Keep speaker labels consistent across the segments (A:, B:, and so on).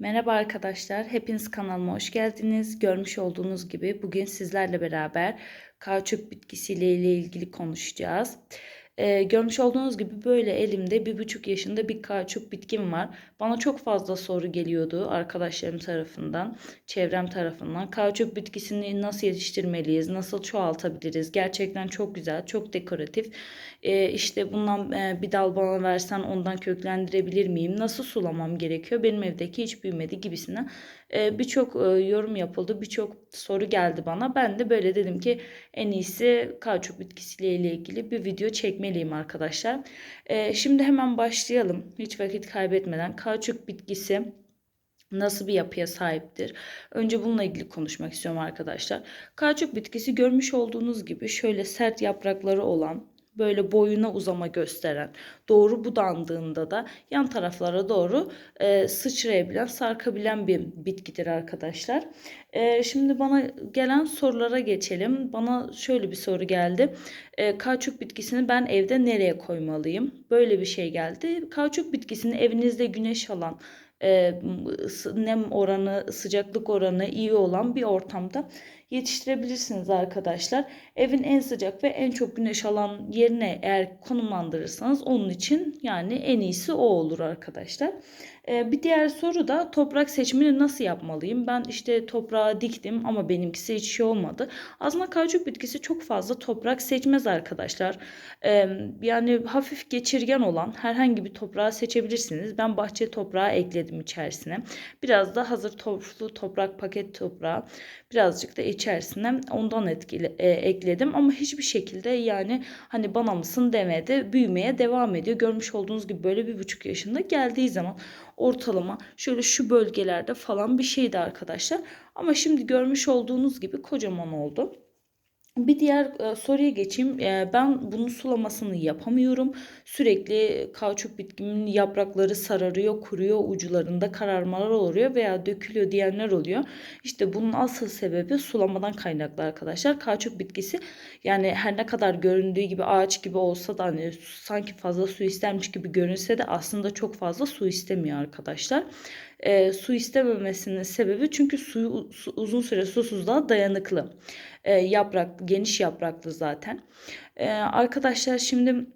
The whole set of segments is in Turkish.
A: Merhaba arkadaşlar, hepiniz kanalıma hoş geldiniz. Görmüş olduğunuz gibi bugün sizlerle beraber kauçuk bitkisiyle ile ilgili konuşacağız. Ee, görmüş olduğunuz gibi böyle elimde bir buçuk yaşında bir kauçuk bitkim var. Bana çok fazla soru geliyordu arkadaşlarım tarafından, çevrem tarafından. Kauçuk bitkisini nasıl yetiştirmeliyiz, nasıl çoğaltabiliriz? Gerçekten çok güzel, çok dekoratif. Ee, işte bundan e, bir dal bana versen ondan köklendirebilir miyim? Nasıl sulamam gerekiyor? Benim evdeki hiç büyümedi gibisinden birçok e, yorum yapıldı, birçok soru geldi bana. Ben de böyle dedim ki en iyisi kauçuk bitkisiyle ilgili bir video çekmeliyim arkadaşlar. E, şimdi hemen başlayalım. Hiç vakit kaybetmeden kauçuk bitkisi nasıl bir yapıya sahiptir? Önce bununla ilgili konuşmak istiyorum arkadaşlar. Kauçuk bitkisi görmüş olduğunuz gibi şöyle sert yaprakları olan böyle boyuna uzama gösteren, doğru budandığında da yan taraflara doğru e, sıçrayabilen, sarkabilen bir bitkidir arkadaşlar. E, şimdi bana gelen sorulara geçelim. Bana şöyle bir soru geldi. E, kauçuk bitkisini ben evde nereye koymalıyım? Böyle bir şey geldi. Kauçuk bitkisini evinizde güneş alan, e, nem oranı, sıcaklık oranı iyi olan bir ortamda yetiştirebilirsiniz arkadaşlar. Evin en sıcak ve en çok güneş alan yerine eğer konumlandırırsanız onun için yani en iyisi o olur arkadaşlar. Ee, bir diğer soru da toprak seçimini nasıl yapmalıyım? Ben işte toprağa diktim ama benimkisi hiç şey olmadı. Aslında kauçuk bitkisi çok fazla toprak seçmez arkadaşlar. Ee, yani hafif geçirgen olan herhangi bir toprağı seçebilirsiniz. Ben bahçe toprağı ekledim içerisine. Biraz da hazır toplu toprak paket toprağı. Birazcık da içerisine ondan etkili, e, ekledim. Ama hiçbir şekilde yani hani bana mısın demedi. Büyümeye devam ediyor. Görmüş olduğunuz gibi böyle bir buçuk yaşında geldiği zaman ortalama şöyle şu bölgelerde falan bir şeydi arkadaşlar. Ama şimdi görmüş olduğunuz gibi kocaman oldu. Bir diğer e, soruya geçeyim. E, ben bunun sulamasını yapamıyorum. Sürekli kauçuk bitkimin yaprakları sararıyor, kuruyor, ucularında kararmalar oluyor veya dökülüyor diyenler oluyor. İşte bunun asıl sebebi sulamadan kaynaklı arkadaşlar. Kauçuk bitkisi yani her ne kadar göründüğü gibi ağaç gibi olsa da hani sanki fazla su istermiş gibi görünse de aslında çok fazla su istemiyor arkadaşlar e, su istememesinin sebebi çünkü suyu su, uzun süre susuzluğa dayanıklı. E, yaprak geniş yapraklı zaten. E, arkadaşlar şimdi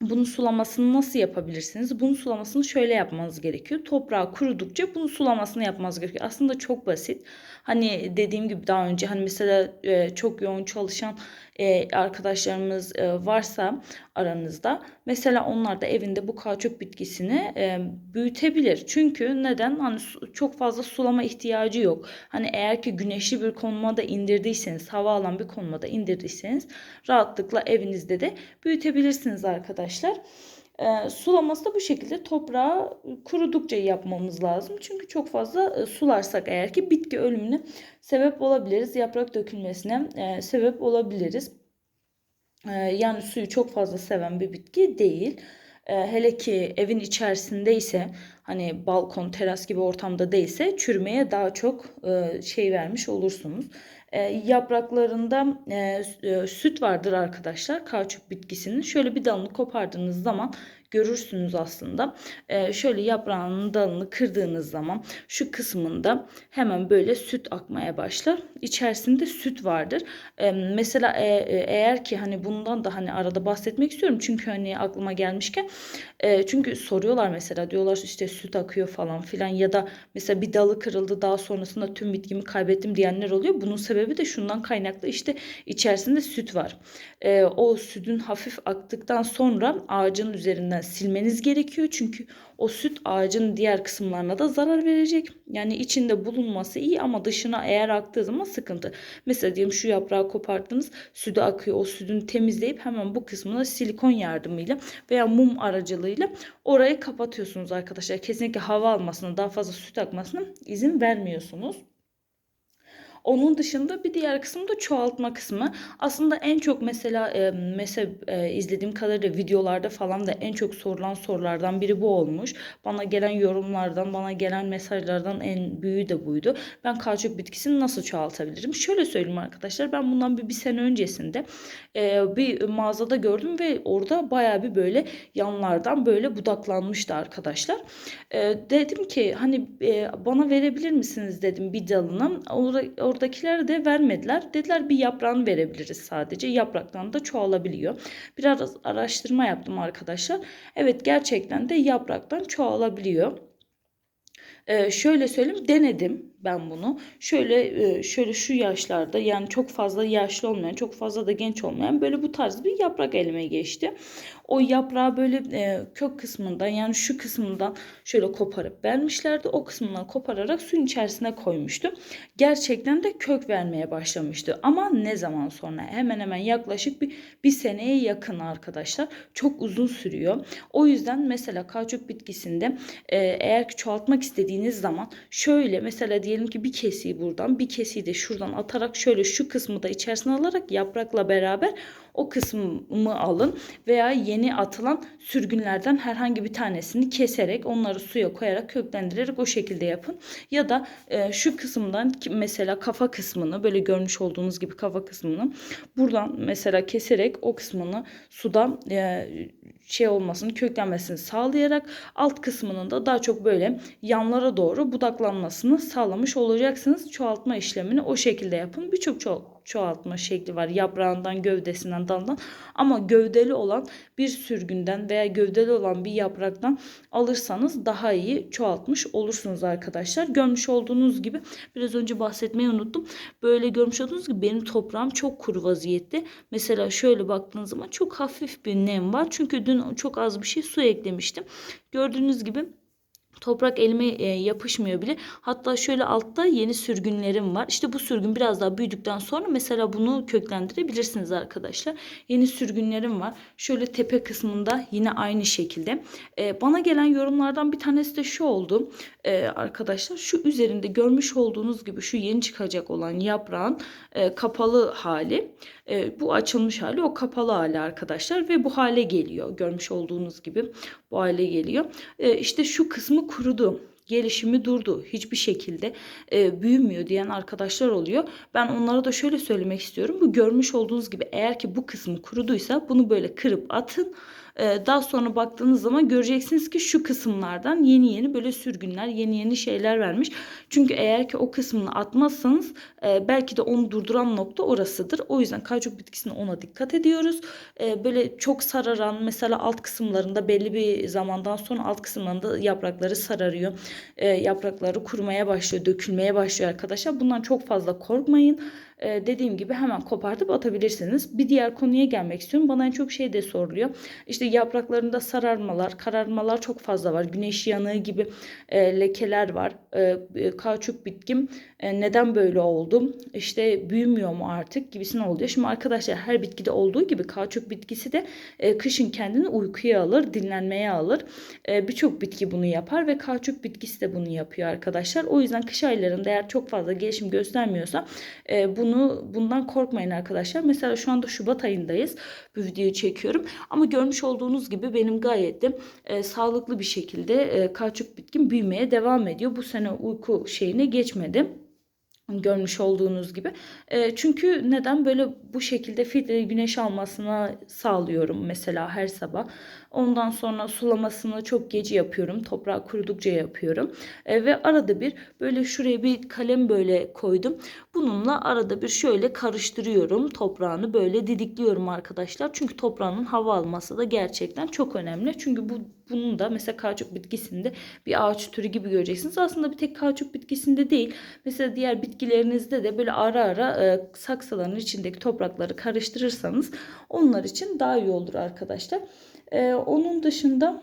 A: bunun sulamasını nasıl yapabilirsiniz? Bunun sulamasını şöyle yapmanız gerekiyor. Toprağı kurudukça bunun sulamasını yapmanız gerekiyor. Aslında çok basit. Hani dediğim gibi daha önce hani mesela e, çok yoğun çalışan e, arkadaşlarımız e, varsa aranızda mesela onlar da evinde bu kauçuk bitkisini e, büyütebilir. Çünkü neden? Hani çok fazla sulama ihtiyacı yok. Hani eğer ki güneşli bir konumda indirdiyseniz, hava alan bir konumda indirdiyseniz rahatlıkla evinizde de büyütebilirsiniz arkadaşlar. E, sulaması da bu şekilde toprağı kurudukça yapmamız lazım. Çünkü çok fazla e, sularsak eğer ki bitki ölümüne sebep olabiliriz. Yaprak dökülmesine e, sebep olabiliriz. E, yani suyu çok fazla seven bir bitki değil. E, hele ki evin içerisindeyse hani balkon, teras gibi ortamda değilse çürümeye daha çok e, şey vermiş olursunuz. E, yapraklarında e, e, süt vardır arkadaşlar kauçuk bitkisinin. Şöyle bir dalını kopardığınız zaman görürsünüz aslında. E, şöyle yaprağının dalını kırdığınız zaman şu kısmında hemen böyle süt akmaya başlar. İçerisinde süt vardır. E, mesela e, eğer ki hani bundan da hani arada bahsetmek istiyorum. Çünkü hani aklıma gelmişken e, çünkü soruyorlar mesela diyorlar işte süt akıyor falan filan ya da mesela bir dalı kırıldı daha sonrasında tüm bitkimi kaybettim diyenler oluyor. Bunun sebebi de şundan kaynaklı işte içerisinde süt var. E, o sütün hafif aktıktan sonra ağacın üzerinden silmeniz gerekiyor. Çünkü o süt ağacın diğer kısımlarına da zarar verecek. Yani içinde bulunması iyi ama dışına eğer aktığı zaman sıkıntı. Mesela diyelim şu yaprağı kopardınız sütü akıyor. O sütünü temizleyip hemen bu kısmına silikon yardımıyla veya mum aracılığıyla orayı kapatıyorsunuz arkadaşlar. Kesinlikle hava almasına daha fazla süt akmasına izin vermiyorsunuz. Onun dışında bir diğer kısım da çoğaltma kısmı. Aslında en çok mesela e, mesela e, izlediğim kadarıyla videolarda falan da en çok sorulan sorulardan biri bu olmuş. Bana gelen yorumlardan, bana gelen mesajlardan en büyüğü de buydu. Ben kauçuk bitkisini nasıl çoğaltabilirim? Şöyle söyleyeyim arkadaşlar. Ben bundan bir, bir sene öncesinde e, bir mağazada gördüm ve orada baya bir böyle yanlardan böyle budaklanmıştı arkadaşlar. E, dedim ki hani e, bana verebilir misiniz dedim bir dalını. Orada, oradakiler de vermediler. Dediler bir yaprağını verebiliriz sadece. Yapraktan da çoğalabiliyor. Biraz araştırma yaptım arkadaşlar. Evet gerçekten de yapraktan çoğalabiliyor. Ee, şöyle söyleyeyim denedim ben bunu. Şöyle e, şöyle şu yaşlarda yani çok fazla yaşlı olmayan, çok fazla da genç olmayan böyle bu tarz bir yaprak elime geçti. O yaprağı böyle e, kök kısmından yani şu kısmından şöyle koparıp vermişlerdi. O kısmından kopararak suyun içerisine koymuştum. Gerçekten de kök vermeye başlamıştı. Ama ne zaman sonra? Hemen hemen yaklaşık bir, bir seneye yakın arkadaşlar. Çok uzun sürüyor. O yüzden mesela kauçuk bitkisinde e, eğer ki çoğaltmak istediğiniz zaman şöyle mesela diyelim ki bir kesiyi buradan bir kesiyi de şuradan atarak şöyle şu kısmı da içerisine alarak yaprakla beraber o kısmı alın veya yeni atılan sürgünlerden herhangi bir tanesini keserek onları suya koyarak köklendirerek o şekilde yapın. Ya da e, şu kısımdan mesela kafa kısmını böyle görmüş olduğunuz gibi kafa kısmını buradan mesela keserek o kısmını suda e, şey olmasını köklenmesini sağlayarak alt kısmının da daha çok böyle yanlara doğru budaklanmasını sağlamış olacaksınız. Çoğaltma işlemini o şekilde yapın. Birçok ço çoğaltma şekli var. Yaprağından, gövdesinden, dalından. Ama gövdeli olan bir sürgünden veya gövdeli olan bir yapraktan alırsanız daha iyi çoğaltmış olursunuz arkadaşlar. Görmüş olduğunuz gibi biraz önce bahsetmeyi unuttum. Böyle görmüş olduğunuz gibi benim toprağım çok kuru vaziyette. Mesela şöyle baktığınız zaman çok hafif bir nem var. Çünkü dün çok az bir şey su eklemiştim. Gördüğünüz gibi Toprak elime e, yapışmıyor bile. Hatta şöyle altta yeni sürgünlerim var. İşte bu sürgün biraz daha büyüdükten sonra mesela bunu köklendirebilirsiniz arkadaşlar. Yeni sürgünlerim var. Şöyle tepe kısmında yine aynı şekilde. E, bana gelen yorumlardan bir tanesi de şu oldu. E, arkadaşlar şu üzerinde görmüş olduğunuz gibi şu yeni çıkacak olan yaprağın e, kapalı hali. E, bu açılmış hali o kapalı hali arkadaşlar ve bu hale geliyor. Görmüş olduğunuz gibi bu hale geliyor. E, işte şu kısmı kurudu gelişimi durdu. Hiçbir şekilde e, büyümüyor diyen arkadaşlar oluyor. Ben onlara da şöyle söylemek istiyorum. Bu görmüş olduğunuz gibi eğer ki bu kısmı kuruduysa bunu böyle kırıp atın. E, daha sonra baktığınız zaman göreceksiniz ki şu kısımlardan yeni yeni böyle sürgünler, yeni yeni şeyler vermiş. Çünkü eğer ki o kısmını atmazsanız e, belki de onu durduran nokta orasıdır. O yüzden kaycuk bitkisine ona dikkat ediyoruz. E, böyle çok sararan mesela alt kısımlarında belli bir zamandan sonra alt kısımlarında yaprakları sararıyor. E, yaprakları kurumaya başlıyor, dökülmeye başlıyor arkadaşlar. Bundan çok fazla korkmayın. Ee, dediğim gibi hemen kopartıp atabilirsiniz. Bir diğer konuya gelmek istiyorum. Bana en çok şey de soruluyor. İşte yapraklarında sararmalar, kararmalar çok fazla var. Güneş yanığı gibi e, lekeler var. E, e, kauçuk bitkim e, neden böyle oldu? İşte büyümüyor mu artık gibisine oluyor. Şimdi arkadaşlar her bitkide olduğu gibi kauçuk bitkisi de e, kışın kendini uykuya alır, dinlenmeye alır. E, Birçok bitki bunu yapar ve kauçuk bitkisi de bunu yapıyor arkadaşlar. O yüzden kış aylarında eğer çok fazla gelişim göstermiyorsa e, bunu bunu bundan korkmayın arkadaşlar. Mesela şu anda Şubat ayındayız. Bu videoyu çekiyorum. Ama görmüş olduğunuz gibi benim gayet de e, sağlıklı bir şekilde e, kauçuk bitkim büyümeye devam ediyor. Bu sene uyku şeyine geçmedi görmüş olduğunuz gibi. E, çünkü neden böyle bu şekilde filtre güneş almasına sağlıyorum mesela her sabah. Ondan sonra sulamasını çok gece yapıyorum. Toprağı kurudukça yapıyorum. E, ve arada bir böyle şuraya bir kalem böyle koydum. Bununla arada bir şöyle karıştırıyorum. Toprağını böyle didikliyorum arkadaşlar. Çünkü toprağının hava alması da gerçekten çok önemli. Çünkü bu bunun da mesela kauçuk bitkisinde bir ağaç türü gibi göreceksiniz. Aslında bir tek kauçuk bitkisinde değil. Mesela diğer bitkilerinizde de böyle ara ara e, saksıların içindeki toprakları karıştırırsanız onlar için daha iyi olur arkadaşlar. Ee, onun dışında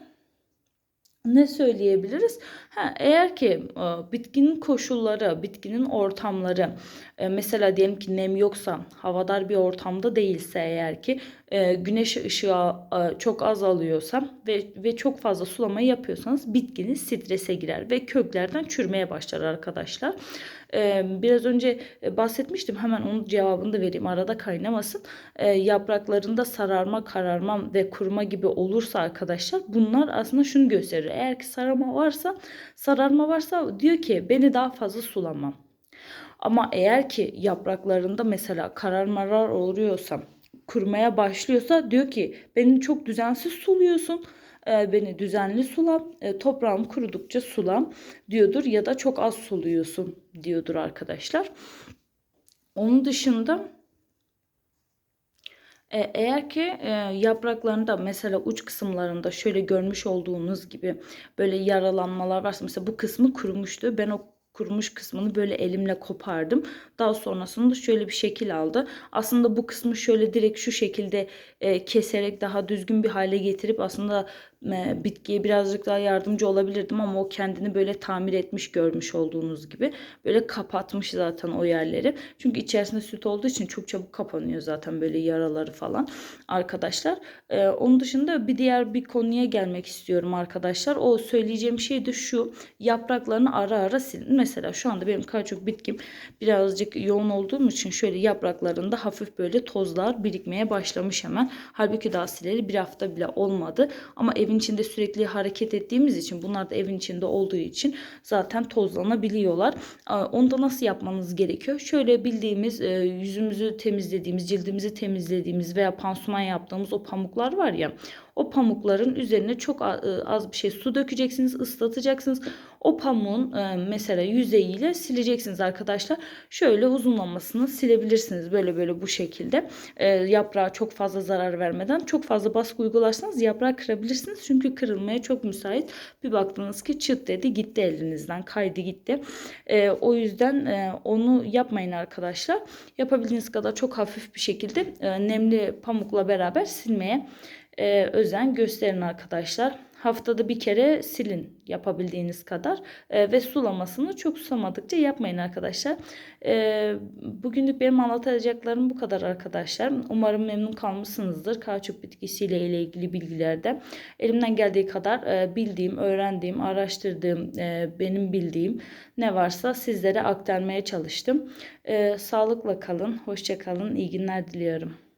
A: ne söyleyebiliriz? Ha, eğer ki e, bitkinin koşulları, bitkinin ortamları e, mesela diyelim ki nem yoksa, havadar bir ortamda değilse eğer ki e, güneş ışığı çok az alıyorsa ve, ve çok fazla sulama yapıyorsanız bitkiniz strese girer ve köklerden çürümeye başlar arkadaşlar. E, biraz önce e, bahsetmiştim hemen onun cevabını da vereyim arada kaynamasın. Yapraklarında sararma, kararma ve kuruma gibi olursa arkadaşlar bunlar aslında şunu gösterir. Eğer ki sararma varsa sararma varsa diyor ki beni daha fazla sulamam. Ama eğer ki yapraklarında mesela kararmalar oluyorsa kurmaya başlıyorsa diyor ki beni çok düzensiz suluyorsun. E, beni düzenli sula, e, toprağım kurudukça sulam diyordur ya da çok az suluyorsun diyordur arkadaşlar. Onun dışında e, eğer ki yapraklarında mesela uç kısımlarında şöyle görmüş olduğunuz gibi böyle yaralanmalar varsa mesela bu kısmı kurumuştu. Ben o kurumuş kısmını böyle elimle kopardım. Daha sonrasında şöyle bir şekil aldı. Aslında bu kısmı şöyle direkt şu şekilde e, keserek daha düzgün bir hale getirip aslında bitkiye birazcık daha yardımcı olabilirdim ama o kendini böyle tamir etmiş görmüş olduğunuz gibi. Böyle kapatmış zaten o yerleri. Çünkü içerisinde süt olduğu için çok çabuk kapanıyor zaten böyle yaraları falan arkadaşlar. E, onun dışında bir diğer bir konuya gelmek istiyorum arkadaşlar. O söyleyeceğim şey de şu. Yapraklarını ara ara silin. Mesela şu anda benim kaçuk bitkim birazcık yoğun olduğum için şöyle yapraklarında hafif böyle tozlar birikmeye başlamış hemen. Halbuki daha sileli bir hafta bile olmadı. Ama ev evin içinde sürekli hareket ettiğimiz için bunlar da evin içinde olduğu için zaten tozlanabiliyorlar. Onu da nasıl yapmanız gerekiyor? Şöyle bildiğimiz e, yüzümüzü temizlediğimiz, cildimizi temizlediğimiz veya pansuman yaptığımız o pamuklar var ya o pamukların üzerine çok e, az bir şey su dökeceksiniz, ıslatacaksınız. O pamuğun e, mesela yüzeyiyle sileceksiniz arkadaşlar. Şöyle uzunlamasını silebilirsiniz böyle böyle bu şekilde. E, yaprağa çok fazla zarar vermeden çok fazla baskı uygularsanız yaprağı kırabilirsiniz. Çünkü kırılmaya çok müsait. Bir baktınız ki çıt dedi gitti elinizden kaydı gitti. O yüzden onu yapmayın arkadaşlar. Yapabildiğiniz kadar çok hafif bir şekilde nemli pamukla beraber silmeye e, özen gösterin arkadaşlar. Haftada bir kere silin yapabildiğiniz kadar e, ve sulamasını çok susamadıkça yapmayın arkadaşlar. E, bugünlük benim anlatacaklarım bu kadar arkadaşlar. Umarım memnun kalmışsınızdır kauçuk bitkisiyle ile ilgili bilgilerde. Elimden geldiği kadar e, bildiğim, öğrendiğim, araştırdığım, e, benim bildiğim ne varsa sizlere aktarmaya çalıştım. E, sağlıkla kalın, hoşça kalın, iyi günler diliyorum.